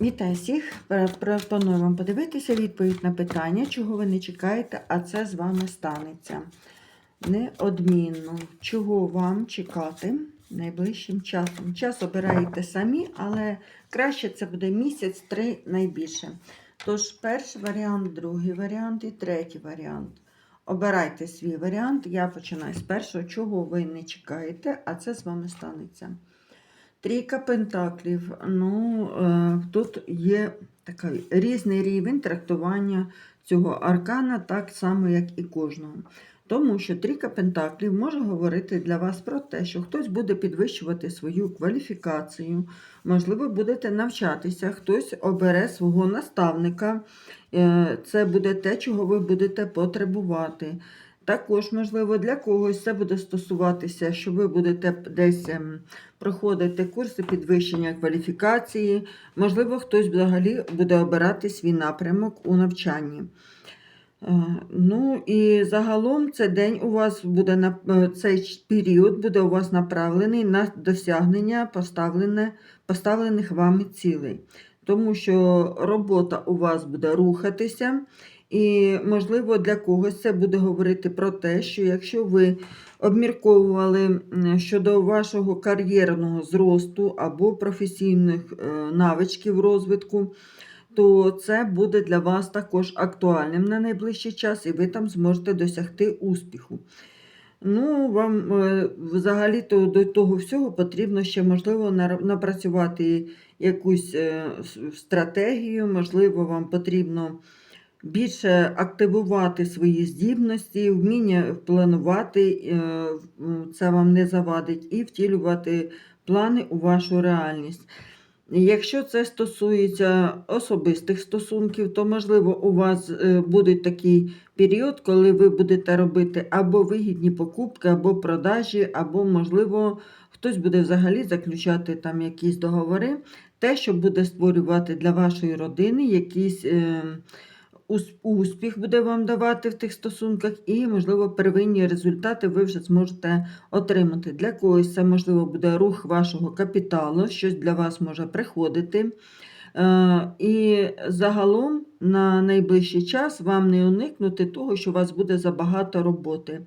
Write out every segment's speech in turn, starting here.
Вітаю всіх! Пропоную вам подивитися відповідь на питання, чого ви не чекаєте, а це з вами станеться. Неодмінно, чого вам чекати найближчим часом. Час обираєте самі, але краще це буде місяць, три найбільше. Тож, перший варіант, другий варіант і третій варіант. Обирайте свій варіант. Я починаю з першого, чого ви не чекаєте, а це з вами станеться. Трійка пентаклів. Ну, е, тут є такий різний рівень трактування цього аркана, так само, як і кожного. Тому що трійка пентаклів може говорити для вас про те, що хтось буде підвищувати свою кваліфікацію, можливо, будете навчатися, хтось обере свого наставника. Е, Це буде те, чого ви будете потребувати. Також, можливо, для когось це буде стосуватися, що ви будете десь ем, проходити курси підвищення кваліфікації. Можливо, хтось взагалі буде обирати свій напрямок у навчанні. Е, Ну і загалом цей день у вас буде на е, цей період буде у вас направлений на досягнення поставлених вами цілей. Тому що робота у вас буде рухатися, і, можливо, для когось це буде говорити про те, що якщо ви обмірковували щодо вашого кар'єрного зросту або професійних е, навичків розвитку, то це буде для вас також актуальним на найближчий час, і ви там зможете досягти успіху. Ну, вам е, взагалі-то до того всього потрібно ще, можливо, напрацювати якусь е, стратегію, можливо, вам потрібно більше активувати свої здібності, вміння планувати, е, це вам не завадить, і втілювати плани у вашу реальність. Якщо це стосується особистих стосунків, то можливо у вас е, буде такий період, коли ви будете робити або вигідні покупки, або продажі, або, можливо, хтось буде взагалі заключати там якісь договори, те, що буде створювати для вашої родини якийсь е, успіх буде вам давати в тих стосунках, і, можливо, первинні результати ви вже зможете отримати. Для когось це, можливо, буде рух вашого капіталу, щось для вас може приходити. Е, І загалом на найближчий час вам не уникнути того, що у вас буде забагато роботи.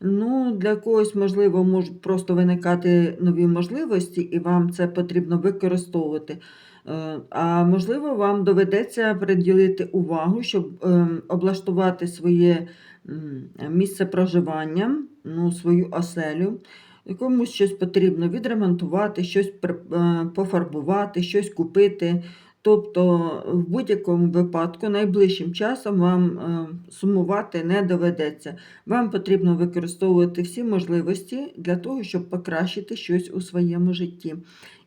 Ну, для когось, можливо, можуть просто виникати нові можливості, і вам це потрібно використовувати. Е, А можливо, вам доведеться приділити увагу, щоб ем, облаштувати своє місце проживання, ну, свою оселю. Комусь щось потрібно відремонтувати, щось е, пофарбувати, щось купити. Тобто, в будь-якому випадку, найближчим часом вам е, сумувати не доведеться. Вам потрібно використовувати всі можливості для того, щоб покращити щось у своєму житті.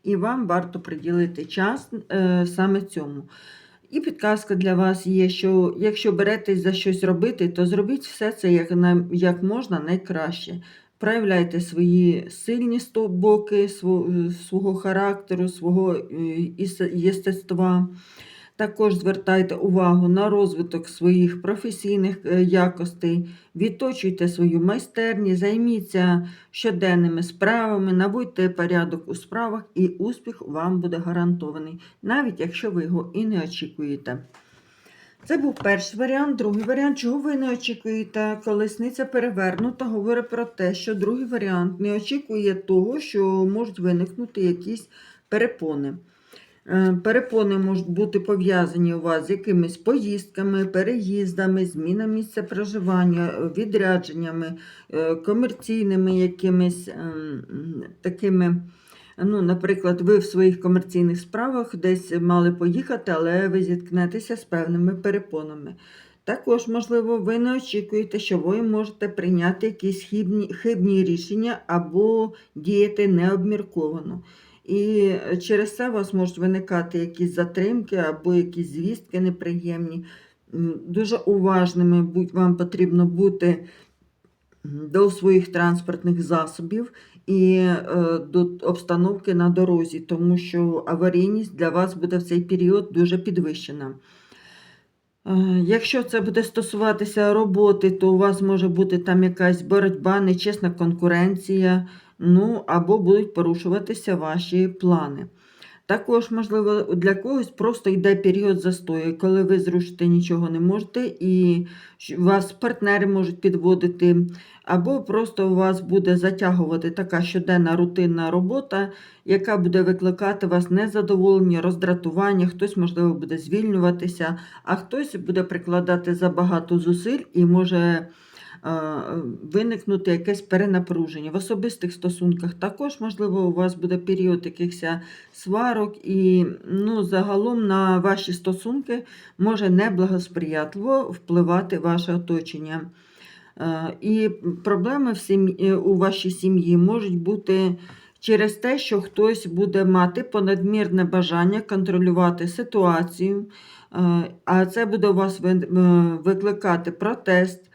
І вам варто приділити час е, саме цьому. І підказка для вас є, що якщо беретесь за щось робити, то зробіть все це як, як можна найкраще. Проявляйте свої сильні боки свого характеру, свого е, єстества. Також звертайте увагу на розвиток своїх професійних е, якостей, відточуйте свою майстерність, займіться щоденними справами, наводьте порядок у справах, і успіх вам буде гарантований, навіть якщо ви його і не очікуєте. Це був перший варіант. Другий варіант, чого ви не очікуєте, колесниця перевернута, говорить про те, що другий варіант не очікує того, що можуть виникнути якісь перепони. Е, Перепони можуть бути пов'язані у вас з якимись поїздками, переїздами, змінами місця проживання, е, відрядженнями, е, комерційними якимись ем, такими. Ну, наприклад, ви в своїх комерційних справах десь мали поїхати, але ви зіткнетеся з певними перепонами. Також, можливо, ви не очікуєте, що ви можете прийняти якісь хибні, хибні рішення або діяти необмірковано. І через це у вас можуть виникати якісь затримки або якісь звістки неприємні. Дуже уважними будь- вам потрібно бути до своїх транспортних засобів і е, до обстановки на дорозі, тому що аварійність для вас буде в цей період дуже підвищена. Е, Якщо це буде стосуватися роботи, то у вас може бути там якась боротьба, нечесна конкуренція, ну або будуть порушуватися ваші плани. Також, можливо, для когось просто йде період застою, коли ви зрушити нічого не можете, і вас партнери можуть підводити, або просто у вас буде затягувати така щоденна рутинна робота, яка буде викликати вас незадоволення, роздратування, хтось, можливо, буде звільнюватися, а хтось буде прикладати забагато зусиль і може виникнути якесь перенапруження. В особистих стосунках також, можливо, у вас буде період якихось сварок, і ну, загалом на ваші стосунки може неблагосприятливо впливати ваше оточення. Е, І проблеми в сім'ї, у вашій сім'ї можуть бути через те, що хтось буде мати понадмірне бажання контролювати ситуацію, е, а це буде у вас е, викликати протест.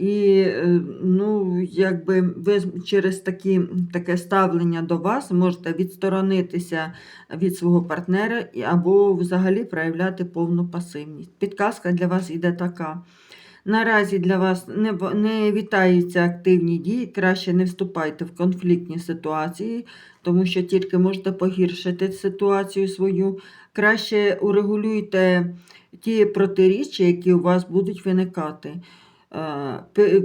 І е, ну, якби ви через такі, таке ставлення до вас можете відсторонитися від свого партнера або взагалі проявляти повну пасивність. Підказка для вас йде така. Наразі для вас не, не вітаються активні дії, краще не вступайте в конфліктні ситуації, тому що тільки можете погіршити ситуацію свою. Краще урегулюйте ті протиріччя, які у вас будуть виникати.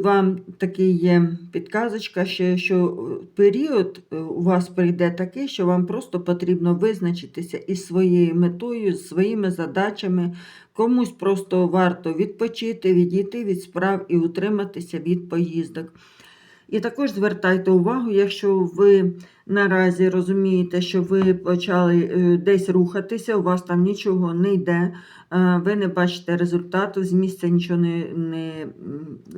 Вам такий є підказочка, що е, період е, у вас прийде такий, що вам просто потрібно визначитися із своєю метою, з своїми задачами. Комусь просто варто відпочити, відійти від справ і утриматися від поїздок. І також звертайте увагу, якщо ви наразі розумієте, що ви почали е, десь рухатися, у вас там нічого не йде, е, ви не бачите результату, з місця нічого не, не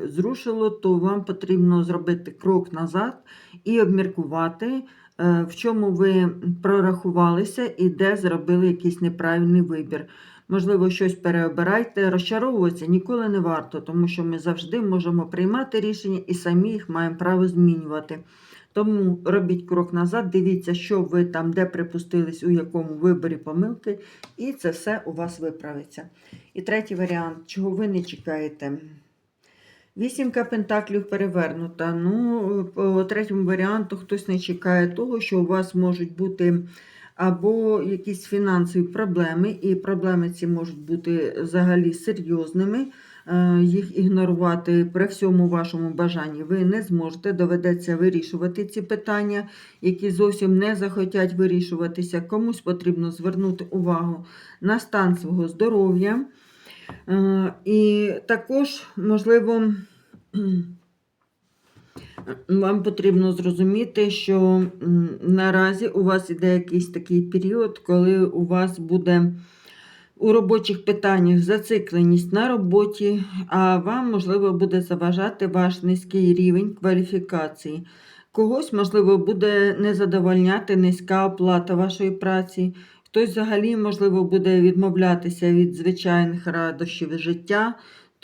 зрушило, то вам потрібно зробити крок назад і обміркувати, е, в чому ви прорахувалися і де зробили якийсь неправильний вибір. Можливо, щось переобирайте, розчаровуватися ніколи не варто, тому що ми завжди можемо приймати рішення і самі їх маємо право змінювати. Тому робіть крок назад, дивіться, що ви там, де припустились, у якому виборі помилки, і це все у вас виправиться. І третій варіант, чого ви не чекаєте. Вісімка пентаклів перевернута. Ну, по третьому варіанту хтось не чекає того, що у вас можуть бути або якісь фінансові проблеми, і проблеми ці можуть бути взагалі серйозними. Е, Їх ігнорувати при всьому вашому бажанні ви не зможете. Доведеться вирішувати ці питання, які зовсім не захотять вирішуватися. Комусь потрібно звернути увагу на стан свого здоров'я. Е, І також, можливо, вам потрібно зрозуміти, що наразі у вас іде якийсь такий період, коли у вас буде у робочих питаннях зацикленість на роботі, а вам, можливо, буде заважати ваш низький рівень кваліфікації. Когось, можливо, буде не задовольняти низька оплата вашої праці. Хтось взагалі, можливо, буде відмовлятися від звичайних радощів життя,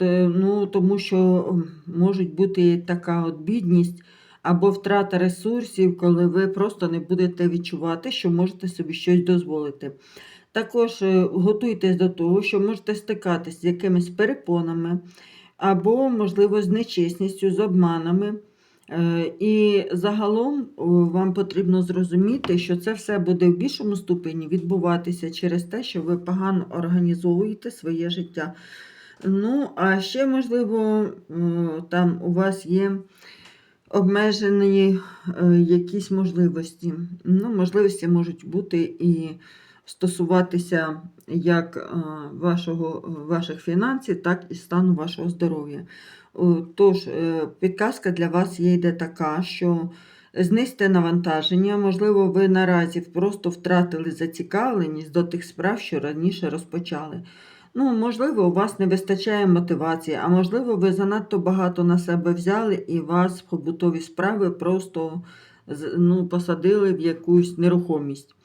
ну, тому що м, можуть бути така от бідність або втрата ресурсів, коли ви просто не будете відчувати, що можете собі щось дозволити. Також е, готуйтесь до того, що можете стикатись з якимись перепонами, або, можливо, з нечесністю, з обманами. Е, І загалом вам потрібно зрозуміти, що це все буде в більшому ступені відбуватися через те, що ви погано організовуєте своє життя. Ну, а ще, можливо, е, там у вас є обмежені е, якісь можливості. Ну, можливості можуть бути і стосуватися як е, вашого, ваших фінансів, так і стану вашого здоров'я. Тож, е, підказка для вас є йде така, що знизьте навантаження, можливо, ви наразі просто втратили зацікавленість до тих справ, що раніше розпочали. Ну, можливо, у вас не вистачає мотивації, а можливо, ви занадто багато на себе взяли і вас побутові справи просто ну, посадили в якусь нерухомість.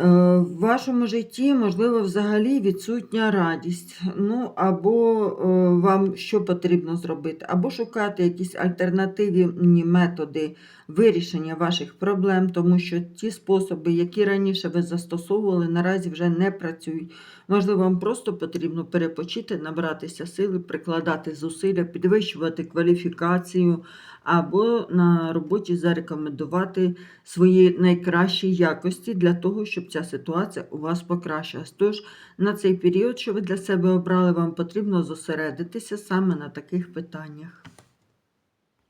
Е, В вашому житті, можливо, взагалі відсутня радість. Ну, або е, вам що потрібно зробити? Або шукати якісь альтернативні методи вирішення ваших проблем, тому що ті способи, які раніше ви застосовували, наразі вже не працюють. Можливо, вам просто потрібно перепочити, набратися сили, прикладати зусилля, підвищувати кваліфікацію, або на роботі зарекомендувати свої найкращі якості для того, ця ситуація у вас покращилась. Тож на цей період, що ви для себе обрали, вам потрібно зосередитися саме на таких питаннях.